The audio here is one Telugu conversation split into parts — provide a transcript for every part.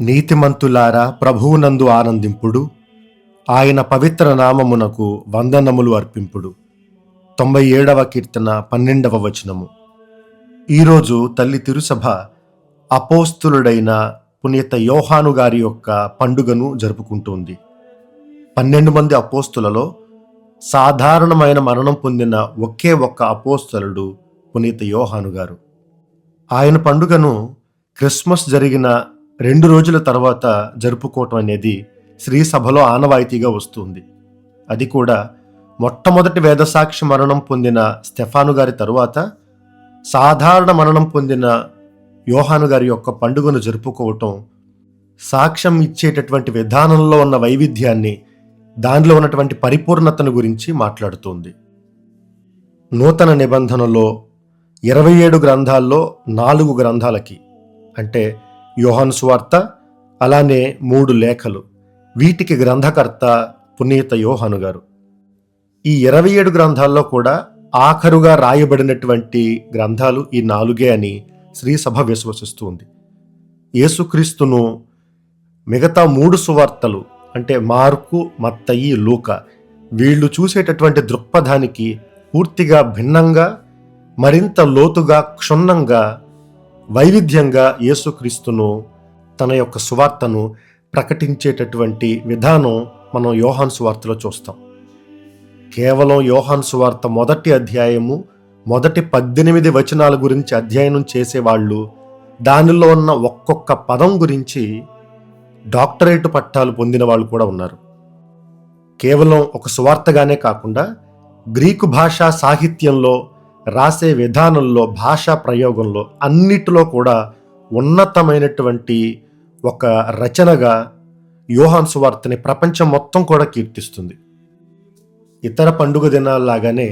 నీతిమంతులారా ప్రభువునందు ఆనందింపుడు. ఆయన పవిత్ర నామమునకు వందనములు అర్పింపుడు. తొంభై ఏడవ కీర్తన పన్నెండవ వచనము. ఈరోజు తల్లి తిరుసభ అపోస్తులుడైన పునీత యోహాను గారి యొక్క పండుగను జరుపుకుంటోంది. పన్నెండు మంది అపోస్తులలో సాధారణమైన మరణం పొందిన ఒకే ఒక్క అపోస్తలుడు పునీత యోహాను గారు. ఆయన పండుగను క్రిస్మస్ జరిగిన రెండు రోజుల తర్వాత జరుపుకోవటం అనేది శ్రీ సభలో ఆనవాయితీగా వస్తుంది. అది కూడా మొట్టమొదటి వేదసాక్షి మరణం పొందిన స్టెఫాను గారి తరువాత సాధారణ మరణం పొందిన యోహాను గారి యొక్క పండుగను జరుపుకోవటం సాక్ష్యం ఇచ్చేటటువంటి విధానంలో ఉన్న వైవిధ్యాన్ని దానిలో ఉన్నటువంటి పరిపూర్ణతను గురించి మాట్లాడుతుంది. నూతన నిబంధనలో ఇరవై ఏడు గ్రంథాల్లో నాలుగు గ్రంథాలకి అంటే యోహాను సువార్త అలానే మూడు లేఖలు. వీటికి గ్రంథకర్త పునీత యోహాను గారు. ఈ ఇరవై ఏడు గ్రంథాల్లో కూడా ఆఖరుగా రాయబడినటువంటి గ్రంథాలు ఈ నాలుగే అని శ్రీసభ విశ్వసిస్తుంది యేసుక్రీస్తును మిగతా మూడు సువార్తలు అంటే మార్కు మత్తయి లూక వీళ్ళు చూసేటటువంటి దృక్పథానికి పూర్తిగా భిన్నంగా మరింత లోతుగా క్షుణ్ణంగా వైవిధ్యంగా యేసుక్రీస్తును తన యొక్క సువార్తను ప్రకటించేటటువంటి విధానం మనం యోహాన్ సువార్తలో చూస్తాం. కేవలం యోహాన్ సువార్త మొదటి అధ్యాయము మొదటి పద్దెనిమిది వచనాల గురించి అధ్యయనం చేసేవాళ్ళు దానిలో ఉన్న ఒక్కొక్క పదం గురించి డాక్టరేట్ పట్టాలు పొందిన వాళ్ళు కూడా ఉన్నారు. కేవలం ఒక సువార్తగానే కాకుండా గ్రీకు భాషా సాహిత్యంలో రాసే విధానంలో భాషా ప్రయోగంలో అన్నిటిలో కూడా ఉన్నతమైనటువంటి ఒక రచనగా యోహాన్ సువార్తని ప్రపంచం మొత్తం కూడా కీర్తిస్తుంది. ఇతర పండుగ దినాల్లాగానే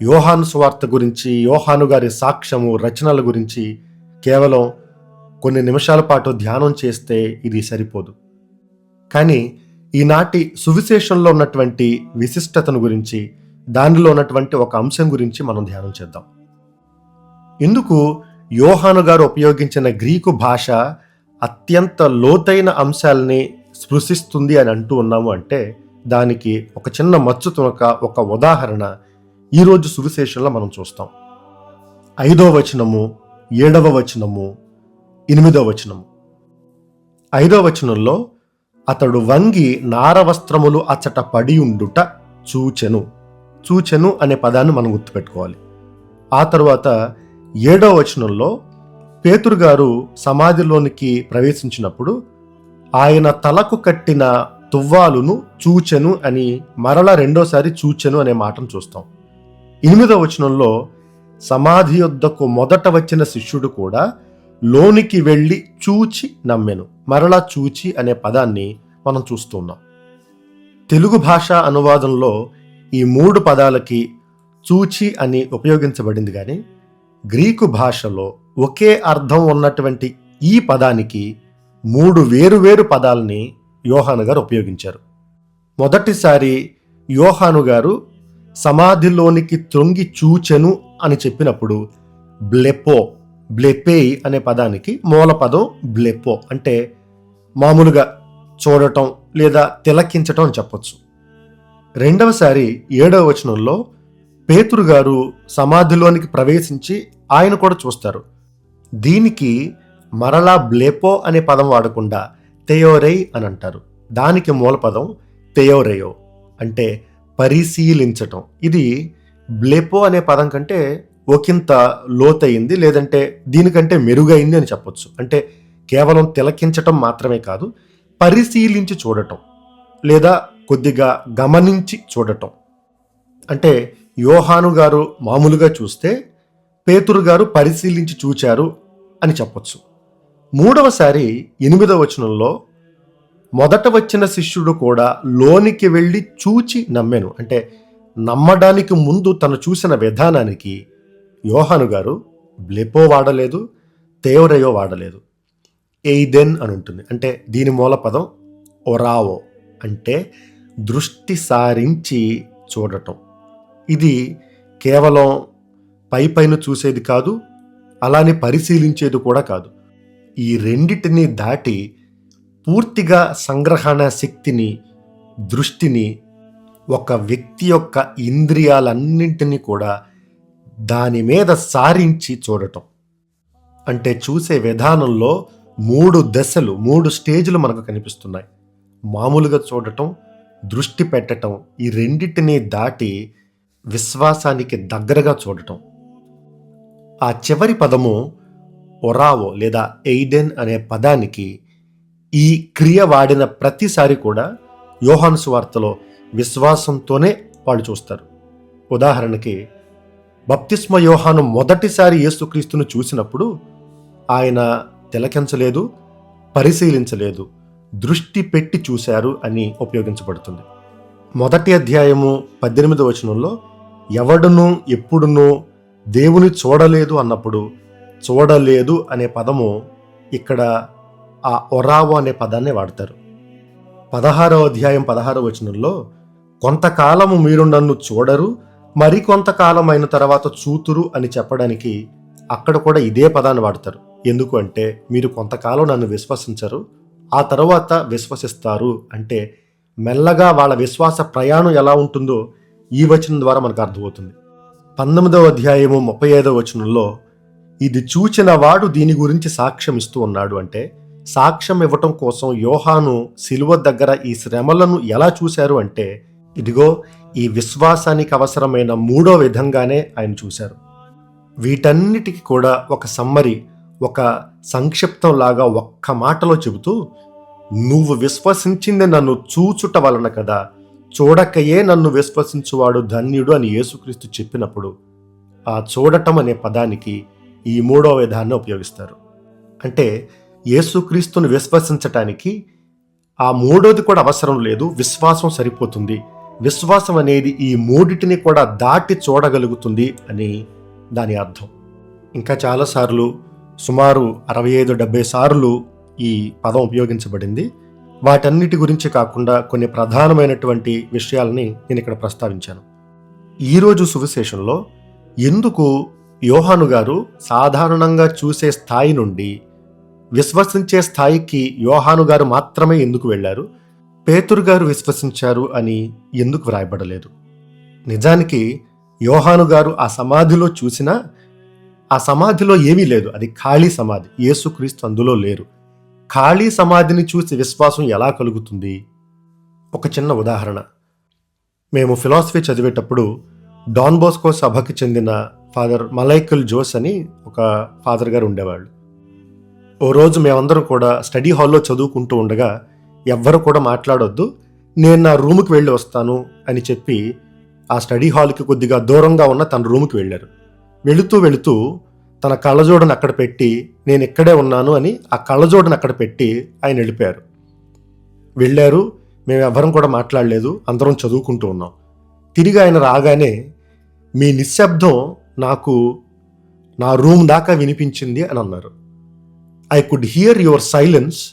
యోహాను సువార్త గురించి యోహాను గారి సాక్ష్యము రచనల గురించి కేవలం కొన్ని నిమిషాల పాటు ధ్యానం చేస్తే ఇది సరిపోదు. కానీ ఈనాటి సువిశేషంలో ఉన్నటువంటి విశిష్టతను గురించి దానిలో ఉన్నటువంటి ఒక అంశం గురించి మనం ధ్యానం చేద్దాం. ఇందుకు యోహాను గారు ఉపయోగించిన గ్రీకు భాష అత్యంత లోతైన అంశాలని స్పృశిస్తుంది అని అంటూ ఉన్నాము అంటే దానికి ఒక చిన్న మచ్చు తునక ఒక ఉదాహరణ ఈరోజు సువిశేషంలో మనం చూస్తాం. ఐదో వచనము ఏడవ వచనము ఎనిమిదవ వచనము. ఐదవ వచనంలో అతడు వంగి నారవస్త్రములు అచ్చట పడి ఉండుట చూచెను. చూచెను అనే పదాన్ని మనం గుర్తుపెట్టుకోవాలి. ఆ తర్వాత ఏడవ వచనంలో పేతురు గారు సమాధిలోనికి ప్రవేశించినప్పుడు ఆయన తలకు కట్టిన తువ్వాలును చూచెను అని మరల రెండోసారి చూచెను అనే మాటను చూస్తాం. ఎనిమిదవ వచనంలో సమాధి యొద్దకు మొదట వచ్చిన శిష్యుడు కూడా లోనికి వెళ్ళి చూచి నమ్మెను. మరలా చూచి అనే పదాన్ని మనం చూస్తున్నాం తెలుగు భాష అనువాదంలో ఈ మూడు పదాలకి చూచి అని ఉపయోగించబడింది కానీ గ్రీకు భాషలో ఒకే అర్థం ఉన్నటువంటి ఈ పదానికి మూడు వేరువేరు పదాలని యోహాను గారు ఉపయోగించారు. మొదటిసారి యోహాను గారు సమాధిలోనికి త్రొంగి చూచెను అని చెప్పినప్పుడు బ్లెపో బ్లెపేయ్ అనే పదానికి మూల పదం బ్లెపో అంటే మామూలుగా చూడటం లేదా తిలకించటం అని చెప్పొచ్చు. రెండవసారి ఏడవ వచనంలో పేతురు గారు సమాధిలోనికి ప్రవేశించి ఆయన కూడా చూస్తారు. దీనికి మరలా బ్లేపో అనే పదం వాడకుండా తెయోరై అని అంటారు. దానికి మూల పదం అంటే పరిశీలించటం. ఇది బ్లేపో అనే పదం కంటే ఒకంత లోతయింది లేదంటే దీనికంటే మెరుగైంది అని చెప్పొచ్చు. అంటే కేవలం తిలకించటం మాత్రమే కాదు పరిశీలించి చూడటం లేదా కొద్దిగా గమనించి చూడటం. అంటే యోహాను గారు మామూలుగా చూస్తే పేతురు గారు పరిశీలించి చూచారు అని చెప్పొచ్చు. మూడవసారి ఎనిమిదవ వచనంలో మొదట వచ్చిన శిష్యుడు కూడా లోనికి వెళ్ళి చూచి నమ్మాను. అంటే నమ్మడానికి ముందు తను చూసిన విధానానికి యోహాను గారు బ్లెపో వాడలేదు తేవరయో వాడలేదు. ఎయిదెన్ అని ఉంటుంది. అంటే దీని మూల పదం ఒరావో. అంటే దృష్టి సారించి చూడటం. ఇది కేవలం పై పైన చూసేది కాదు అలానే పరిశీలించేది కూడా కాదు. ఈ రెండిటిని దాటి పూర్తిగా సంగ్రహణ శక్తిని దృష్టిని ఒక వ్యక్తి యొక్క ఇంద్రియాలన్నింటినీ కూడా దాని మీద సారించి చూడటం. అంటే చూసే విధానంలో మూడు దశలు మూడు స్టేజ్లు మనకు కనిపిస్తున్నాయి. మామూలుగా చూడటం దృష్టి పెట్టటం ఈ రెండింటిని దాటి విశ్వాసానికి దగ్గరగా చూడటం. ఆ చివరి పదము ఒరావో లేదా ఎయిడెన్ అనే పదానికి ఈ క్రియ వాడిన ప్రతిసారి కూడా యోహాను సువార్తలో విశ్వాసంతోనే వాళ్ళు చూస్తారు. ఉదాహరణకి బప్తిస్మ యోహాను మొదటిసారి యేసుక్రీస్తును చూసినప్పుడు ఆయన తిలకించలేదు పరిశీలించలేదు. దృష్టి పెట్టి చూశారు అని ఉపయోగించబడుతుంది. మొదటి అధ్యాయము పద్దెనిమిది వచనంలో ఎవడును ఎప్పుడునూ దేవుని చూడలేదు అన్నప్పుడు చూడలేదు అనే పదము ఇక్కడ ఆ ఒరావో అనే పదాన్ని వాడతారు. పదహారవ అధ్యాయం పదహారో వచనంలో కొంతకాలము మీరు నన్ను చూడరు మరి కొంతకాలం అయిన తర్వాత చూతురు అని చెప్పడానికి అక్కడ కూడా ఇదే పదాన్ని వాడతారు. ఎందుకు అంటే మీరు కొంతకాలం నన్ను విశ్వసించరు ఆ తర్వాత విశ్వసిస్తారు అంటే మెల్లగా వాళ్ళ విశ్వాస ప్రయాణం ఎలా ఉంటుందో ఈ వచనం ద్వారా మనకు అర్థమవుతుంది. పంతొమ్మిదవ అధ్యాయము ముప్పై ఐదవ వచనంలో ఇది చూచిన వాడు దీని గురించి సాక్ష్యం ఇస్తూ ఉన్నాడు అంటే సాక్ష్యం ఇవ్వటం కోసం యోహాను శిలువ దగ్గర ఈ శ్రమలను ఎలా చూశారు అంటే ఇదిగో ఈ విశ్వాసానికి అవసరమైన మూడో విధంగానే ఆయన చూశారు. వీటన్నిటికీ కూడా ఒక సమ్మరి ఒక సంక్షిప్తం లాగా ఒక్క మాటలో చెబుతూ నువ్వు విశ్వసించింది నన్ను చూచుట వలన కదా. చూడకయే నన్ను విశ్వసించువాడు ధన్యుడు అని యేసుక్రీస్తు చెప్పినప్పుడు ఆ చూడటం అనే పదానికి ఈ మూడో విధాన్ని ఉపయోగిస్తారు. అంటే యేసుక్రీస్తును విశ్వసించటానికి ఆ మూడోది కూడా అవసరం లేదు విశ్వాసం సరిపోతుంది. విశ్వాసం అనేది ఈ మూడిటిని కూడా దాటి చూడగలుగుతుంది అని దాని అర్థం. ఇంకా చాలాసార్లు సుమారు అరవై ఐదు డెబ్బై సార్లు ఈ పదం ఉపయోగించబడింది. వాటన్నిటి గురించి కాకుండా కొన్ని ప్రధానమైనటువంటి విషయాలని నేను ఇక్కడ ప్రస్తావించాను. ఈరోజు సువిశేషంలో ఎందుకు యోహాను గారు సాధారణంగా చూసే స్థాయి నుండి విశ్వసించే స్థాయికి యోహాను గారు మాత్రమే ఎందుకు వెళ్ళారు? పేతురు గారు విశ్వసించారు అని ఎందుకు వ్రాయబడలేదు? నిజానికి యోహాను గారు ఆ సమాధిలో చూసినా ఆ సమాధిలో ఏమీ లేదు. అది ఖాళీ సమాధి. యేసుక్రీస్తు అందులో లేరు. ఖాళీ సమాధిని చూసి విశ్వాసం ఎలా కలుగుతుంది? ఒక చిన్న ఉదాహరణ. మేము ఫిలాసఫీ చదివేటప్పుడు డాన్ బోస్కో సభకి చెందిన ఫాదర్ మలైకల్ జోస్ అని ఒక ఫాదర్ గారు ఉండేవాళ్ళు. ఓ రోజు మేమందరం కూడా స్టడీ హాల్లో చదువుకుంటూ ఉండగా ఎవ్వరు కూడా మాట్లాడొద్దు నేను నా రూమ్కి వెళ్ళి వస్తాను అని చెప్పి ఆ స్టడీ హాల్కి కొద్దిగా దూరంగా ఉన్న తన రూమ్కి వెళ్ళారు. వెళుతూ వెళుతూ తన కళ్ళజోడను అక్కడ పెట్టి నేను ఇక్కడే ఉన్నాను అని ఆ కళ్ళజోడను అక్కడ పెట్టి ఆయన వెళ్ళిపోయారు. వెళ్ళారు. మేము ఎవ్వరం కూడా మాట్లాడలేదు. అందరం చదువుకుంటూ ఉన్నాం. తిరిగి ఆయన రాగానే మీ నిశ్శబ్దం నాకు నా రూమ్ దాకా వినిపించింది అని అన్నారు. I could hear your silence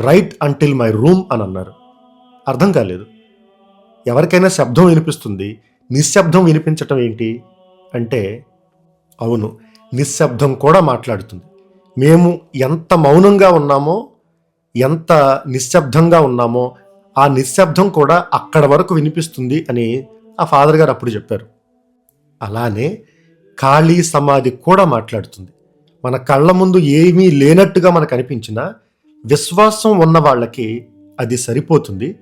right until my room అని అన్నారు. అర్థం కాలేదు. ఎవరికైనా శబ్దం వినిపిస్తుంది. నిశ్శబ్దం వినిపించటం ఏంటి? అంటే అవును నిశ్శబ్దం కూడా మాట్లాడుతుంది. మేము ఎంత మౌనంగా ఉన్నామో ఎంత నిశ్శబ్దంగా ఉన్నామో ఆ నిశ్శబ్దం కూడా అక్కడ వరకు వినిపిస్తుంది అని ఆ ఫాదర్ గారు అప్పుడు చెప్పారు. అలానే ఖాళీ సమాధి కూడా మాట్లాడుతుంది. మన కళ్ళ ముందు ఏమీ లేనట్టుగా మనకు అనిపించినా విశ్వాసం ఉన్న వాళ్ళకి అది సరిపోతుంది.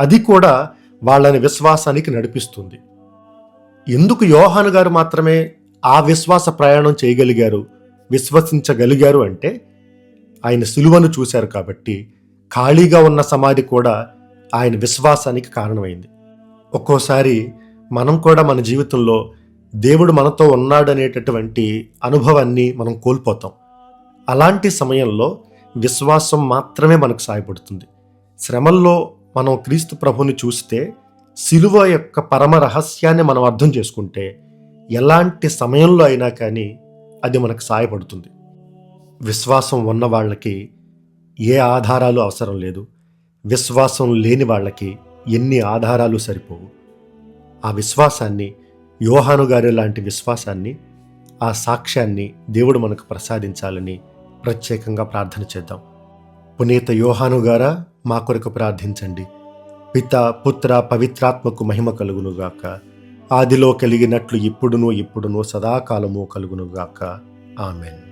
అది కూడా వాళ్ళని విశ్వాసానికి నడిపిస్తుంది. ఎందుకు యోహాను గారు మాత్రమే ఆ విశ్వాస ప్రయాణం చేయగలిగారు విశ్వసించగలిగారు అంటే ఆయన సులువను చూశారు కాబట్టి ఖాళీగా ఉన్న సమాధి కూడా ఆయన విశ్వాసానికి కారణమైంది. ఒక్కోసారి మనం కూడా మన జీవితంలో దేవుడు మనతో ఉన్నాడనేటటువంటి అనుభవాన్ని మనం కోల్పోతాం. అలాంటి సమయంలో విశ్వాసం మాత్రమే మనకు సహాయపడుతుంది శ్రమల్లో మనం క్రీస్తు ప్రభుని చూస్తే సిలువ యొక్క పరమ రహస్యాన్ని మనం అర్థం చేసుకుంటే ఎలాంటి సమయంలో అయినా కానీ అది మనకు సహాయపడుతుంది విశ్వాసం ఉన్న వాళ్ళకి ఏ ఆధారాలు అవసరం లేదు. విశ్వాసం లేని వాళ్ళకి ఎన్ని ఆధారాలు సరిపోవు. ఆ విశ్వాసాన్ని యోహాను గారి లాంటి విశ్వాసాన్ని ఆ సాక్ష్యాన్ని దేవుడు మనకు ప్రసాదించాలని ప్రత్యేకంగా ప్రార్థన చేద్దాం. పునీత యోహాను గారా మా కొరకు ప్రార్థించండి. పిత పుత్ర పవిత్రాత్మకు మహిమ కలుగునుగాక. ఆదిలో కలిగినట్లు ఇప్పుడును ఇప్పుడును సదాకాలము కలుగునుగాక. ఆమెన్.